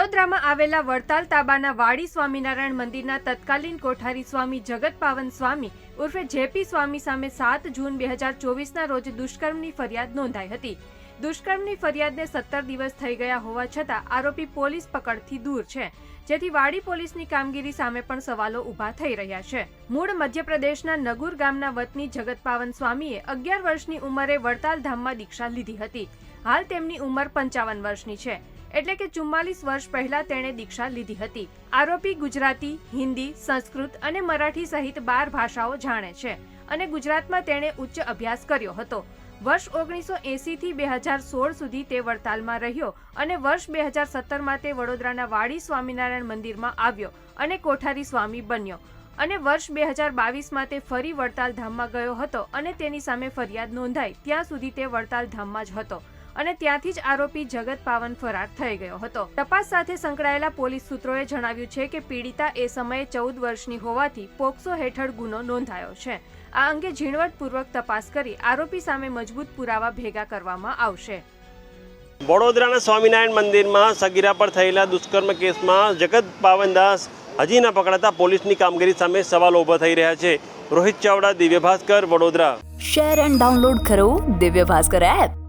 વડોદરામાં આવેલા વડતાલ તાબાના વાડી સ્વામિનારાયણ મંદિરના તત્કાલીન કોઠારી સ્વામી જગત પાવન સ્વામી ઉર્ફે જેપી સ્વામી સામે સાત જૂન બે હજાર ચોવીસના રોજ દુષ્કર્મની ફરિયાદ નોંધાઈ હતી. દુષ્કર્મની ફરિયાદને સત્તર દિવસ થઈ ગયા હોવા છતાં આરોપી પોલીસ પકડથી દૂર છે. જેથી વાડી પોલીસની કામગીરી સામે પણ સવાલો ઊભા થઈ રહ્યા છે. મૂળ મધ્યપ્રદેશના નગુર ગામના વતની જગત પાવન સ્વામીએ અગિયાર વર્ષની ઉંમરે વડતાલ ધામમાં દીક્ષા લીધી હતી. હાલ તેમની ઉંમર પંચાવન વર્ષની છે. એટલે કે ચુમ્માલીસ વર્ષ પહેલા તેણે દીક્ષા લીધી હતી. આરોપી ગુજરાતી, હિન્દી, સંસ્કૃત અને મરાઠી સહિત બાર ભાષાઓ જાણે છે અને ગુજરાતમાં તેણે ઉચ્ચ અભ્યાસ કર્યો હતો. વર્ષ ઓગણીસો એસી થી બે હજાર સોળ સુધી તે વડતાલમાં રહ્યો અને વર્ષ બે હજાર સત્તરમાં તે વડોદરાના વાડી સ્વામિનારાયણ મંદિરમાં આવ્યો અને કોઠારી સ્વામી બન્યો. અને વર્ષ બે હજાર બાવીસમાં તે ફરી વડતાલ ધામમાં ગયો હતો અને તેની સામે ફરિયાદ નોંધાઈ. ત્યાં સુધી તે વડતાલ ધામમાં જ હતો. અને ત્યાંથી જ આરોપી જગત પાવન ફરાર થઈ ગયો હતો. તપાસ સાથે સંકળાયેલા પોલીસ સૂત્રોએ જણાવ્યું છે કે પીડિતા એ સમયે ચૌદ વર્ષની હોવાથી પોક્સો હેઠળ ગુનો નોંધાયો છે. આ અંગે ઝીણવટપૂર્વક તપાસ કરી આરોપી સામે મજબૂત પુરાવા ભેગા કરવામાં આવશે. વડોદરાના સ્વામિનારાયણ મંદિરમાં સગીરા પર થયેલા દુષ્કર્મ કેસમાં જગત પાવનદાસ હજી ન પકડાતા પોલીસની કામગીરી સામે સવાલો ઊભા થઈ રહ્યા છે. Rohit Chavda Divya Bhaskar Vadodara. Share and download કરો દિવ્ય ભાસ્કર એપ.